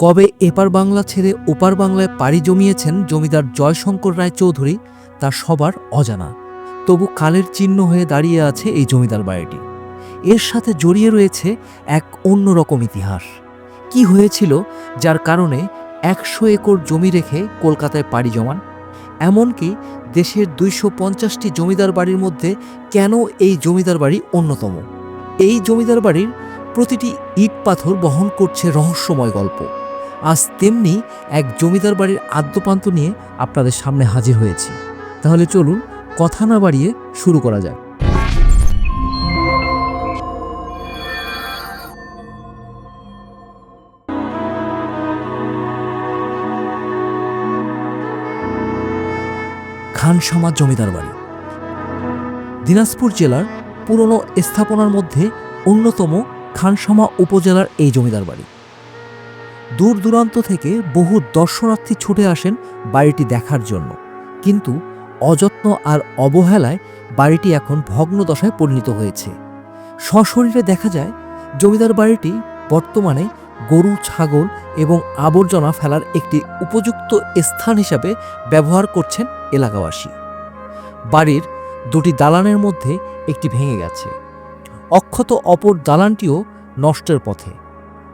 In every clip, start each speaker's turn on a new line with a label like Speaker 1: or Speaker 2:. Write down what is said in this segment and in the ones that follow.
Speaker 1: কবে এপার বাংলা ছেড়ে ওপার বাংলায় পাড়ি জমিয়েছেন জমিদার জয়শঙ্কর রায় চৌধুরী তা সবার অজানা। তবু কালের চিহ্ন হয়ে দাঁড়িয়ে আছে এই জমিদার বাড়িটি। এর সাথে জড়িয়ে রয়েছে এক অন্যরকম ইতিহাস। কি হয়েছিল যার কারণে একশো একর জমি রেখে কলকাতায় পাড়ি জমান? এমনকি দেশের দুইশো পঞ্চাশটি জমিদার বাড়ির মধ্যে কেন এই জমিদার বাড়ি অন্যতম? এই জমিদার বাড়ির প্রতিটি ইট পাথর বহন করছে রহস্যময় গল্প। আজ তেমনি এক জমিদার বাড়ির আদ্যপান্ত নিয়ে আপনাদের সামনে হাজির হয়েছি। তাহলে চলুন কথা না বাড়িয়ে শুরু করা যাক। খানসামা জমিদার বাড়ি। দিনাজপুর জেলার পুরনো স্থাপনার মধ্যে অন্যতম খানসামা উপজেলার এই জমিদার বাড়ি। দূর দূরান্ত থেকে বহু দর্শনার্থী ছুটে আসেন বাড়িটি দেখার জন্য। কিন্তু অযত্ন আর অবহেলায় বাড়িটি এখন ভগ্ন দশায় পরিণত হয়েছে। সশরীরে দেখা যায়, জমিদার বাড়িটি বর্তমানে গরু, ছাগল এবং আবর্জনা ফেলার একটি উপযুক্ত স্থান হিসাবে ব্যবহার করছেন এলাকাবাসী। বাড়ির দুটি দালানের মধ্যে একটি ভেঙে গেছে। অক্ষত অপর দালানটিও নষ্টের পথে।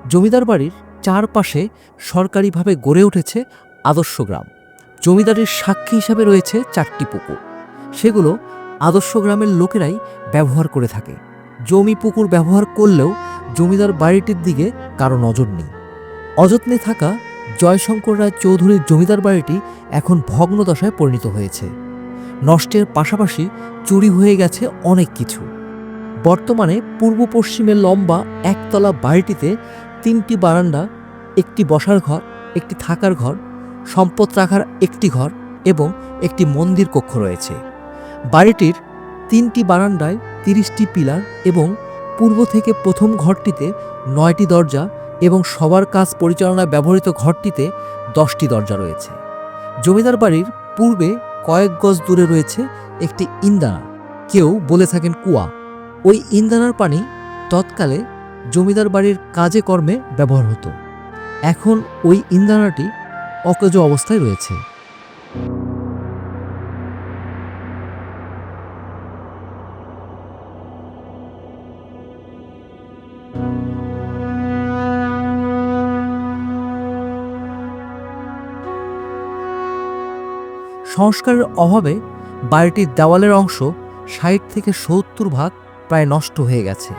Speaker 1: জমিদার বাড়ির চারপাশে সরকারিভাবে গড়ে উঠেছে আদর্শ গ্রাম। জমিদারের সাক্ষী হিসাবে রয়েছে চারটি পুকুর। সেগুলো আদর্শ গ্রামের লোকেরাই ব্যবহার করে থাকে। জমি পুকুর ব্যবহার করলেও জমিদার বাড়িটির দিকে কারও নজর নেই। অযত্নে থাকা জয়শঙ্কর রায় চৌধুরীর জমিদার বাড়িটি এখন ভগ্ন দশায় পরিণত হয়েছে। নষ্টের পাশাপাশি চুরি হয়ে গেছে অনেক কিছু। বর্তমানে পূর্ব পশ্চিমে লম্বা একতলা বাড়িটিতে তিনটি বারান্দা, একটি বসার ঘর, একটি থাকার ঘর, সম্পদ রাখার একটি ঘর এবং একটি মন্দির কক্ষ রয়েছে। বাড়িটির তিনটি বারান্দায় তিরিশটি পিলার এবং পূর্ব থেকে প্রথম ঘরটিতে নয়টি দরজা এবং সবার কাজ পরিচালনায় ব্যবহৃত ঘরটিতে দশটি দরজা রয়েছে। জমিদার বাড়ির পূর্বে কয়েক গজ দূরে রয়েছে একটি ইন্দানা। কেউ বলে থাকেন কুয়া। ওই ইন্দানার পানি তৎকালে জমিদার বাড়ির কাজে কর্মে ব্যবহার হতো। এখন ওই ইন্দানাটি অকেজ অবস্থায় রয়েছে। সংস্কারের অভাবে বাড়িটির দেওয়ালের অংশ ষাট থেকে সত্তর ভাগ প্রায় নষ্ট হয়ে গেছে।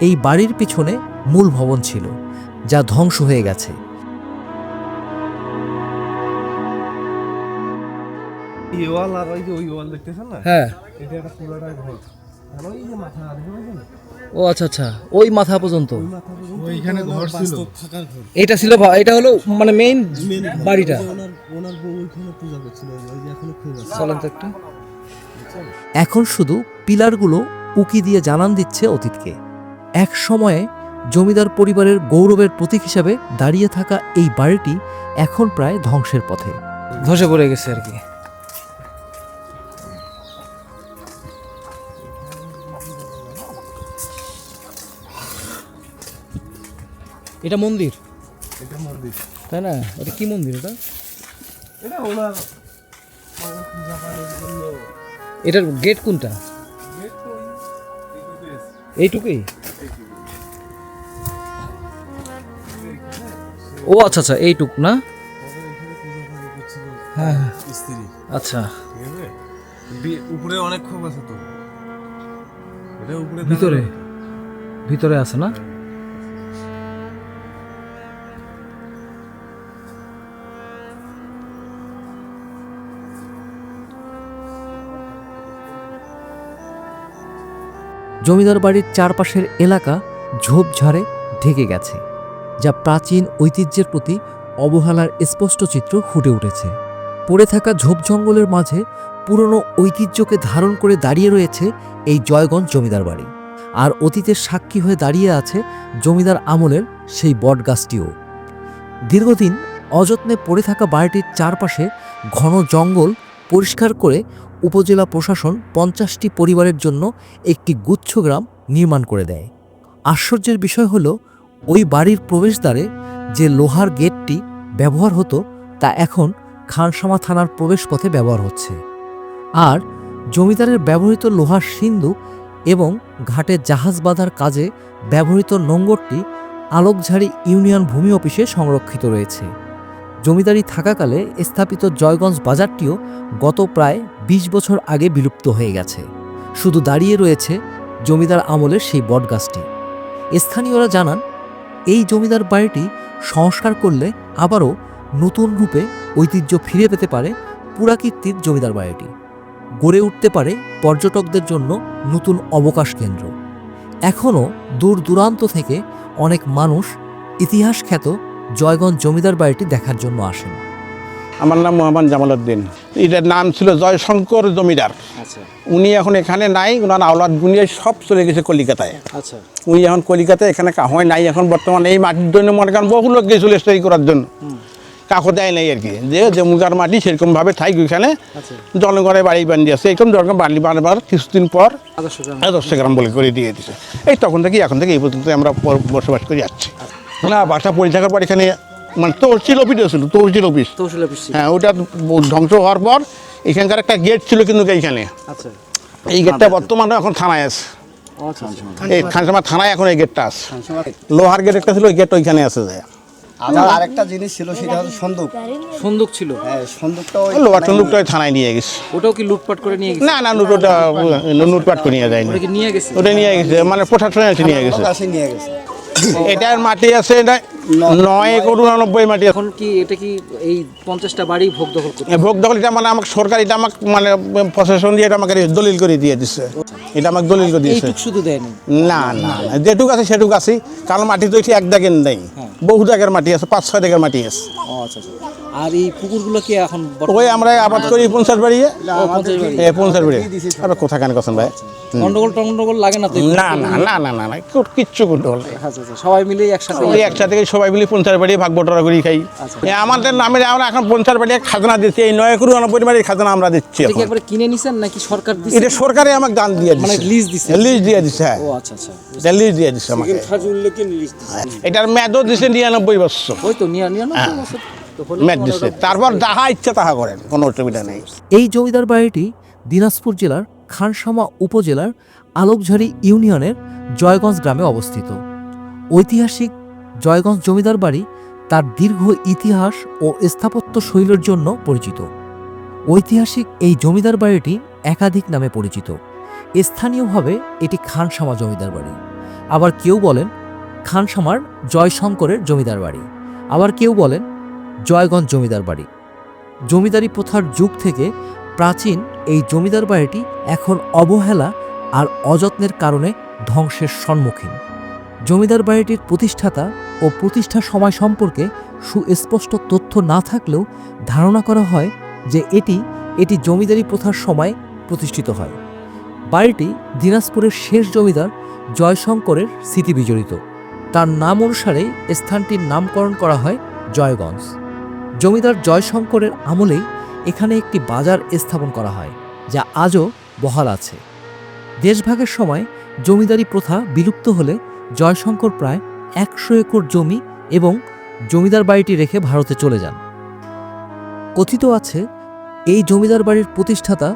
Speaker 1: এই বাড়ির পিছনে মূল ভবন ছিল যা ধ্বংস হয়ে গেছে।
Speaker 2: এই ওয়াল আর ওই যে ওই ওয়াল দেখতেছেন না?
Speaker 1: হ্যাঁ।
Speaker 2: এটা একটা পুরোটাই ঘর। আর ওই যে মাথা দেখতে
Speaker 1: ও আচ্ছা আচ্ছা। ওই মাথা পর্যন্ত?
Speaker 2: ওইখানে ঘর ছিল।
Speaker 1: এটা ছিল এটা হলো মানে মেইন বাড়িটা।
Speaker 2: ওনার ওনার বউ ওইখানে পূজা করছিল ওই যে এখনও খুব আছে
Speaker 1: চলেন তো একটু। এখন শুধু পিলারগুলো উকি দিয়ে জানান দিচ্ছে অতীতকে। এক সময়ে জমিদার পরিবারের গৌরবের প্রতীক হিসাবে দাঁড়িয়ে থাকা এই বাড়িটি এখন প্রায় ধ্বংসের পথে। ধসে পড়ে গেছে আর কি। এটা মন্দির?
Speaker 2: এটা মন্দির।
Speaker 1: তাই না? এটা কি মন্দির এটা?
Speaker 2: এটা ওনার
Speaker 1: এটার গেট কোনটা?
Speaker 2: গেট তো ওই এইটুকুই?
Speaker 1: ও আচ্ছা আচ্ছা এইটুক, না? হ্যাঁ
Speaker 2: স্ত্রী
Speaker 1: আচ্ছা। ভিতরে ভিতরে আছে, না? জমিদার বাড়ির চারপাশের এলাকা ঝোপঝাড়ে ঢেকে গেছে। যা প্রাচীন ঐতিহ্যের প্রতি অবহেলার স্পষ্ট চিত্র ফুটে উঠেছে। পড়ে থাকা ঝোপ জঙ্গলের মাঝে পুরনো ঐতিহ্যকে ধারণ করে দাঁড়িয়ে রয়েছে এই জয়গঞ্জ জমিদার বাড়ি। আর অতীতের সাক্ষী হয়ে দাঁড়িয়ে আছে জমিদার আমলের সেই বটগাছটিও। দীর্ঘদিন অযত্নে পড়ে থাকা বাড়িটির চারপাশে ঘন জঙ্গল পরিষ্কার করে উপজেলা প্রশাসন পঞ্চাশটি পরিবারের জন্য একটি গুচ্ছগ্রাম নির্মাণ করে দেয়। আশ্চর্যের বিষয় হলো ওই বাড়ির প্রবেশদ্বারে যে লোহার গেটটি ব্যবহার হতো, তা এখন খানসামা থানার প্রবেশপথে ব্যবহার হচ্ছে। আর জমিদারের ব্যবহৃত লোহার সিন্ধুক এবং ঘাটে জাহাজ বাঁধার কাজে ব্যবহৃত নোঙ্গরটি আলোকঝাড়ি ইউনিয়ন ভূমি অফিসে সংরক্ষিত রয়েছে। জমিদারি থাকাকালে স্থাপিত জয়গঞ্জ বাজারটিও গত প্রায় ২০ বছর আগে বিলুপ্ত হয়ে গেছে। শুধু দাঁড়িয়ে রয়েছে জমিদার আমলের সেই বটগাছটি। স্থানীয়রা জানান এই জমিদার বাড়িটি সংস্কার করলে আবারও নতুন রূপে ঐতিহ্য ফিরে পেতে পারে পুরাকীর্তির জমিদার বাড়িটি। গড়ে উঠতে পারে পর্যটকদের জন্য নতুন অবকাশ কেন্দ্র। এখনও দূর দূরান্ত থেকে অনেক মানুষ ইতিহাস খ্যাত জয়গঞ্জ জমিদার বাড়িটি দেখার জন্য আসেন।
Speaker 3: আমার নাম মোহাম্মদ জামাল উদ্দিন এটার নাম ছিল জয়শঙ্কর জমিদার।
Speaker 4: আচ্ছা।
Speaker 3: উনি এখন এখানে নাই ওনার আওলাদ গুনিয়ে সব চলে গেছে কলিকাতায়।
Speaker 4: আচ্ছা।
Speaker 3: উনি এখন কলিকাতায় এখানে কাহয় নাই এখন বর্তমানে এই মাটির জন্য মনে করেন বহু লোক গেছিল স্টাডি করার জন্য। কাকো দেয় নাই আর কি। যে জমুকার মাটি সেরকমভাবে থাই ওইখানে
Speaker 4: আচ্ছা।
Speaker 3: জনগণের বাড়ি বানিয়ে আছে এরকম জনগণ বাড়ি বানাবার কিছুদিন পর
Speaker 4: আদর্শ গ্রাম।
Speaker 3: বলে করে দিয়ে দিছে এই তখন থেকে এখন থেকে এই পর্যন্ত আমরা বসবাস করে যাচ্ছি। না বাসা পড়ে থাকার পর এখানে মানে তহসিল অফিস ছিল তহসিল অফিস
Speaker 4: তহসিল অফিস
Speaker 3: হ্যাঁ ওটা ধ্বংস হওয়ার পর এখানকার একটা গেট ছিল কিন্তু এইখানে।
Speaker 4: আচ্ছা।
Speaker 3: এই গেটটা বর্তমানে এখন থানায় আছে।
Speaker 4: আচ্ছা আচ্ছা।
Speaker 3: এই খানসামা থানায় এখন এই গেটটা আছে। লোহার গেট একটা ছিল ওই গেট ওইখানে আছে যায়।
Speaker 5: আমার আরেকটা জিনিস ছিল সেটা হচ্ছে সন্দুক।
Speaker 4: সন্দুক ছিল?
Speaker 5: হ্যাঁ সন্দুকটা ওই
Speaker 3: ওই লোহার টন্দুকটা থানায় নিয়ে গেছে।
Speaker 4: ওটাও কি লুটপাট করে নিয়ে গেছে?
Speaker 3: না না ওটা নুটপাট করে নিয়ে যায়নি।
Speaker 4: ওটা নিয়ে গেছে?
Speaker 3: ওটা নিয়ে গেছে মানে প্রশাসনে এসে নিয়ে গেছে।
Speaker 5: নিয়ে গেছে।
Speaker 3: এটার মাটি আছে এটা নয় একর উনানব্বই মাটি
Speaker 4: এখন কি এটা কি এই পঞ্চাশটা বাড়ি ভোগ দখল
Speaker 3: ভোগ দখল এটা মানে আমাকে সরকার এটা আমাকে মানে প্রশাসন দিয়ে এটা আমাকে দলিল করে দিয়ে দিচ্ছে এটা আমাকে দলিল করে দিয়েছে
Speaker 4: শুধু দেয়নি?
Speaker 3: না না না, যেটুক আছে সেটুক আছে। কারণ মাটি তো এক দাগের নেই। বহু দাগের মাটি আছে পাঁচ ছয় দাগের মাটি আছে।
Speaker 4: আচ্ছা আচ্ছা। আর এই পুকুরগুলো কি এখন
Speaker 3: ওই আমরা আবাদ করি পঞ্চাশ বাড়ি
Speaker 4: ও, পঞ্চাশ বাড়ি।
Speaker 3: আবার কোথা কেন কথা ভাই?
Speaker 4: গন্ডগোল টন্ডগোল লাগে না তো
Speaker 3: না না না না না কিচ্ছু।
Speaker 4: আচ্ছা আচ্ছা সবাই মিলে একসাথে
Speaker 3: একসাথে সবাই মিলে পঞ্চাশ বাড়ি ভাগ বটরা করি খাই।
Speaker 4: আচ্ছা।
Speaker 3: আমাদের নামে আমরা এখন পঞ্চাশ বাড়ি খাজনা দিচ্ছি এই নয় করু অনব্বই বাড়ির খাজনা আমরা দিচ্ছি
Speaker 4: কিনে নিছেন নাকি সরকার
Speaker 3: এটা সরকারে আমাকে দান দিয়ে
Speaker 4: মানে
Speaker 3: দিচ্ছে
Speaker 4: লিজ দিছে?
Speaker 3: লিজ দিয়ে দিচ্ছে হ্যাঁ।
Speaker 4: ও আচ্ছা আচ্ছা।
Speaker 3: লিজ দিয়ে দিচ্ছে আমাকে। এটার মেয়াদও দিচ্ছে নিরানব্বই বছর।
Speaker 4: ওই তো নিয়া নিয়া বছর।
Speaker 3: দিচ্ছে তারপর যাহা ইচ্ছা তাহা করেন কোনো অসুবিধা নেই।
Speaker 1: এই জমিদার বাড়িটি দিনাজপুর জেলার খানসামা উপজেলার আলোকঝাড়ি ইউনিয়নের জয়গঞ্জ গ্রামে অবস্থিত। ঐতিহাসিক জয়গঞ্জ জমিদার বাড়ি তার দীর্ঘ ইতিহাস ও স্থাপত্য শৈলীর জন্য পরিচিত। ঐতিহাসিক এই জমিদার বাড়িটি একাধিক নামে পরিচিত। স্থানীয়ভাবে এটি খানসামা জমিদার বাড়ি। আবার কেউ বলেন খানসামার জয়শঙ্করের জমিদার বাড়ি। আবার কেউ বলেন জয়গঞ্জ জমিদার বাড়ি। জমিদারি প্রথার যুগ থেকে প্রাচীন এই জমিদার বাড়িটি এখন অবহেলা আর অযত্নের কারণে ধ্বংসের সম্মুখীন। জমিদার বাড়িটির প্রতিষ্ঠাতা ও প্রতিষ্ঠার সময় সম্পর্কে সুস্পষ্ট তথ্য না থাকলেও ধারণা করা হয় যে এটি এটি জমিদারি প্রথার সময় প্রতিষ্ঠিত হয়। বাড়িটি দিনাজপুরের শেষ জমিদার জয়শঙ্করের স্মৃতি বিজড়িত। তার নাম অনুসারে স্থানটির নামকরণ করা হয় জয়গঞ্জ। জমিদার জয়শঙ্করের আমলেই এখানে একটি বাজার স্থাপন করা হয়, যা আজও বহাল আছে। দেশভাগের সময় জমিদারি প্রথা বিলুপ্ত হলে জয়শঙ্কর প্রায় একশো একর জমি এবং জমিদার বাড়িটি রেখে ভারতে চলে যান। কথিত আছে, এই জমিদার বাড়ির প্রতিষ্ঠাতা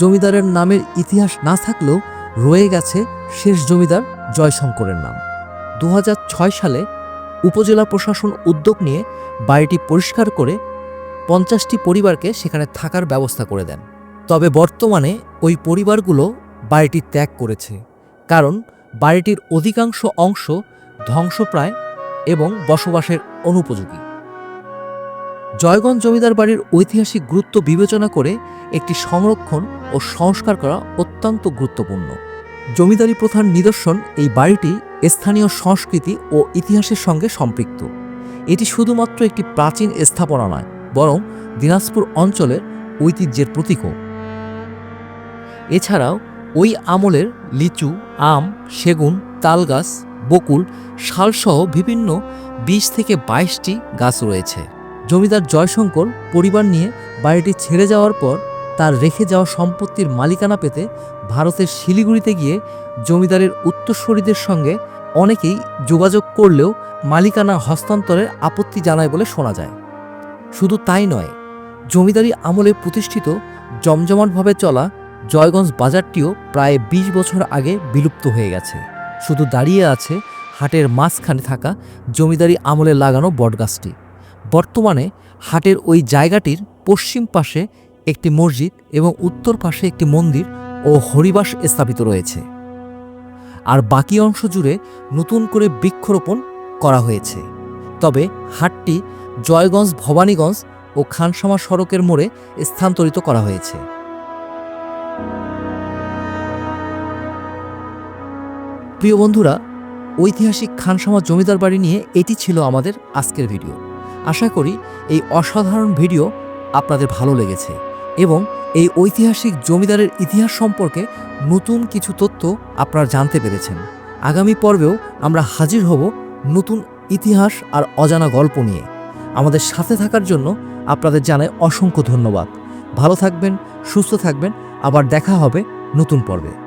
Speaker 1: জমিদারের নামের ইতিহাস না থাকলেও রয়ে গেছে শেষ জমিদার জয়শঙ্করের নাম। দু হাজার ছয় সালে উপজেলা প্রশাসন উদ্যোগ নিয়ে বাড়িটি পরিষ্কার করে পঞ্চাশটি পরিবারকে সেখানে থাকার ব্যবস্থা করে দেন। তবে বর্তমানে ওই পরিবারগুলো বাড়িটি ত্যাগ করেছে, কারণ বাড়িটির অধিকাংশ অংশ ধ্বংসপ্রায় এবং বসবাসের অনুপযোগী। জয়গঞ্জ জমিদার বাড়ির ঐতিহাসিক গুরুত্ব বিবেচনা করে একটি সংরক্ষণ ও সংস্কার করা অত্যন্ত গুরুত্বপূর্ণ। জমিদারি প্রথার নিদর্শন এই বাড়িটি স্থানীয় সংস্কৃতি ও ইতিহাসের সঙ্গে সম্পৃক্ত। এটি শুধুমাত্র একটি প্রাচীন স্থাপনা নয়, বরং দিনাজপুর অঞ্চলের ঐতিহ্যের প্রতীকও। এছাড়াও ওই আমলের লিচু, আম, সেগুন, তালগাছ, বকুল, শালসহ বিভিন্ন বিশ থেকে বাইশটি গাছ রয়েছে। জমিদার জয়শঙ্কর পরিবার নিয়ে বাড়িটি ছেড়ে যাওয়ার পর তার রেখে যাওয়া সম্পত্তির মালিকানা পেতে ভারতের শিলিগুড়িতে গিয়ে জমিদারের উত্তরসূরিদের সঙ্গে অনেকেই যোগাযোগ করলেও মালিকানা হস্তান্তরের আপত্তি জানায় বলে শোনা যায়। শুধু তাই নয়, জমিদারি আমলে প্রতিষ্ঠিত জমজমাটভাবে চলা জয়গঞ্জ বাজারটিও প্রায় ২০ বছর আগে বিলুপ্ত হয়ে গেছে। শুধু দাঁড়িয়ে আছে হাটের মাঝখানে থাকা জমিদারি আমলে লাগানো বটগাছটি। বর্তমানে হাটের ওই জায়গাটির পশ্চিম পাশে একটি মসজিদ এবং উত্তর পাশে একটি মন্দির ও হরিবাস স্থাপিত রয়েছে। আর বাকি অংশ জুড়ে নতুন করে বৃক্ষরোপণ করা হয়েছে। তবে হাটটি জয়গঞ্জ ভবানীগঞ্জ ও খানসামা সড়কের মোড়ে স্থানান্তরিত করা হয়েছে। প্রিয় বন্ধুরা, ঐতিহাসিক খানসামা জমিদার বাড়ি নিয়ে এটি ছিল আমাদের আজকের ভিডিও। আশা করি এই অসাধারণ ভিডিও আপনাদের ভালো লেগেছে এবং এই ঐতিহাসিক জমিদারের ইতিহাস সম্পর্কে নতুন কিছু তথ্য আপনারা জানতে পেরেছেন। আগামী পর্বেও আমরা হাজির হব নতুন ইতিহাস আর অজানা গল্প নিয়ে। আমাদের সাথে থাকার জন্য আপনাদের জানায় অসংখ্য ধন্যবাদ। ভালো থাকবেন, সুস্থ থাকবেন, আবার দেখা হবে নতুন পর্বে।